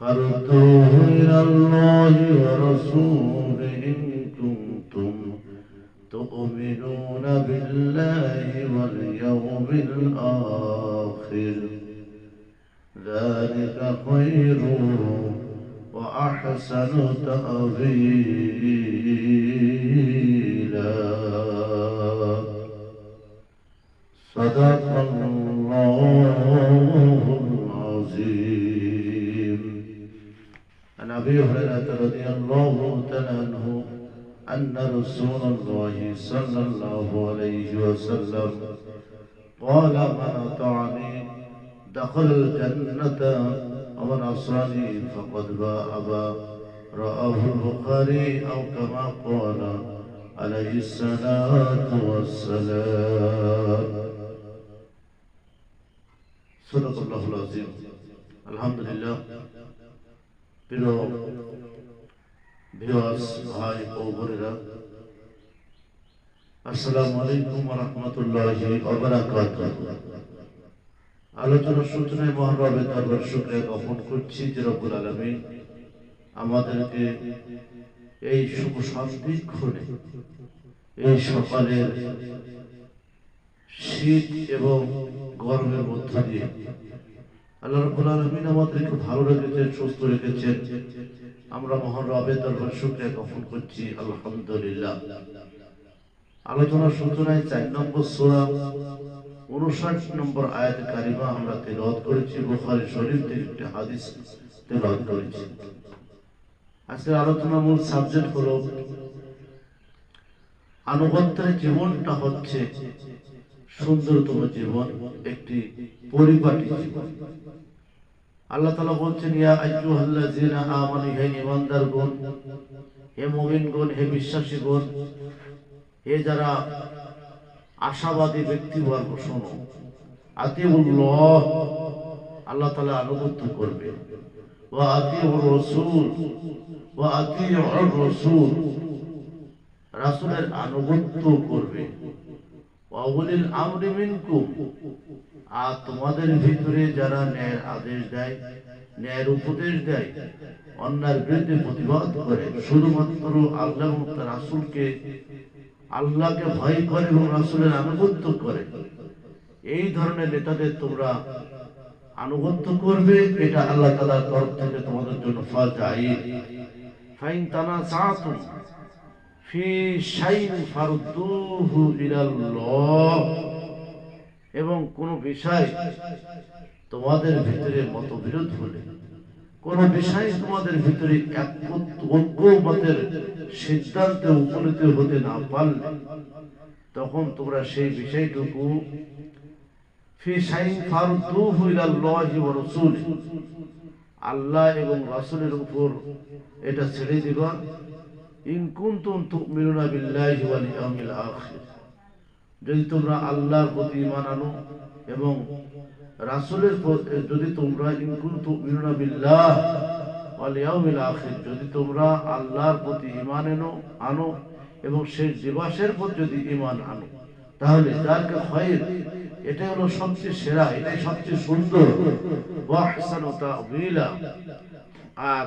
فردوه إلى الله ورسوله إن كنتم تؤمنون بالله واليوم الآخر. ذلك خير وأحسن تأويلا. صدق عن أبي هريرة رضي الله تعالى عنه أن رسول الله صلى الله عليه وسلم قال من أطاعني دخل الجنة ومن عصاني فقد باء رآه البخاري أو كما قال عليه الصلاة والسلام. صدق الله العظيم. الحمد لله. প্রিয় ভিউয়ার্স ভাই ও বোনেরা, আসসালামু আলাইকুম করছি যে রব্বুল আমাদেরকে এই শুভ শান্তিক্ষণে এই সকালের শীত এবং গরমের মধ্য দিয়ে সুস্থ রেখেছেন। আমরা মহান রবের দরবার শুকরিয়া জ্ঞাপন করছি, আলহামদুলিল্লাহ। আলোচনার সূচনায় চার নম্বর সূরা, উনষাট নম্বর আয়াত কারিমা আমরা তেলাওয়াত করেছি শরীফ থেকে একটি হাদিস তেলাওয়াত করেছি। আজকের আলোচনার মূল সাবজেক্ট হলো, আনুগত্যের জীবনটা হচ্ছে সুন্দরতম জীবন একটি পরিপাটি। জীবন আল্লাহ তালা বলছেন, ইয়া আইয়ুহাল্লাযীনা আমানু, হে ঈমানদারগণ, হে মুমিনগণ, হে বিশ্বাসীগণ হে যারা আশাবাদী ব্যক্তিবর্গ শোনো আতিউল্লাহ, আল্লাহ তাআলা আনুগত্য করবে ওয়া আতিউর রাসূল ওয়া আতিউর রাসূল রাসূলের আনুগত্য করবে ওয়াউলিল আমরি মিনকুম আর তোমাদের ভিতরে যারা ন্যায়ের আদেশ দেয়, ন্যায়ের উপদেশ দেয়, অন্যায়ের বিরুদ্ধে প্রতিবাদ করে, শুধুমাত্র আল্লাহ রাসূলকে, আল্লাহকে ভয় করে এবং রাসূলের আনুগত্য করে। এই ধরনের নেতাদের তোমরা আনুগত্য করবে, এটা আল্লাহ তাআলার তরফ থেকে তোমাদের জন্য ফাজাইল। ফাইন তানাসাতুম ফি এবং কোন বিষয় তোমাদের ভিতরে মতবিরোধ হলে, কোন বিষয় তোমাদের ভিতরে ঐক্যমতের সিদ্ধান্তে উপনীত হতে না পারলে, তখন তোমরা সেই বিষয়টুকু ফি আল্লাহ এবং রাসূলের উপর এটা ছেড়ে দিবা। ইন কুনতুম তুমিনুনা বিল্লাহি ওয়াল ইয়াউমিল যদি তোমরা আল্লাহর প্রতি ঈমান আনো এবং রাসূলের যদি তোমরা ইন কুনতুম তুমিনুনা বিল্লাহ ওয়াল যদি তোমরা আল্লাহর প্রতি ঈমান এনো, আনো এবং শেষ দিবসের প্রতি যদি ঈমান আনো, তাহলে যারকে খায়র, এটাই হলো সবচেয়ে সেরা, এটাই সবচেয়ে সুন্দর। ওয়া আর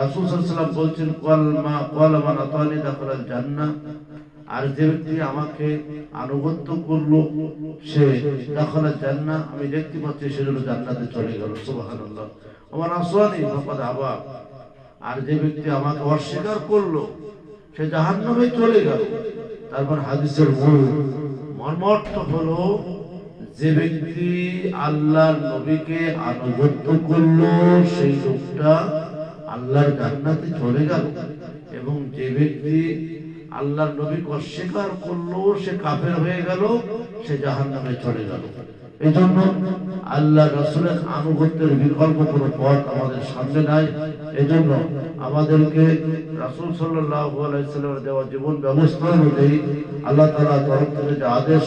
রাসূল সাল্লাল্লাহু বলছেন, কল মা, কল মান আতানি দাখালাল জান্নাহ। আর যে ব্যক্তি আমাকে আনুগত্য করল, সে দাখালাল জান্নাহ, আমি দেখতে পাচ্ছি সে যেন জান্নাতে চলে গেল, সুবহানাল্লাহ। আমার আসওয়ানি ফাকাদ আবা। আর যে ব্যক্তি আমাকে অস্বীকার করল, সে জাহান্নামে চলে গেল। তারপর হাদিসের মূল মর্মার্থ হলো, যে ব্যক্তি আল্লাহর নবীকে আনুগত্য করল, সেই লোকটা আল্লাহর জান্নাতে চলে গেল এবং যে ব্যক্তি আল্লাহর নবীকে অস্বীকার করল, সে কাফের হয়ে গেল, সে জাহান্নামে চলে গেল। এই জন্য আল্লাহ রসুলের আনুগত্যের বিকল্প কোনো পথ আমাদের সামনে নাই। এই জন্য আমাদেরকে রাসুল সাল্লাহ দেওয়া জীবন ব্যবস্থা অনুযায়ী আল্লাহ তালা তরফ থেকে যে আদেশ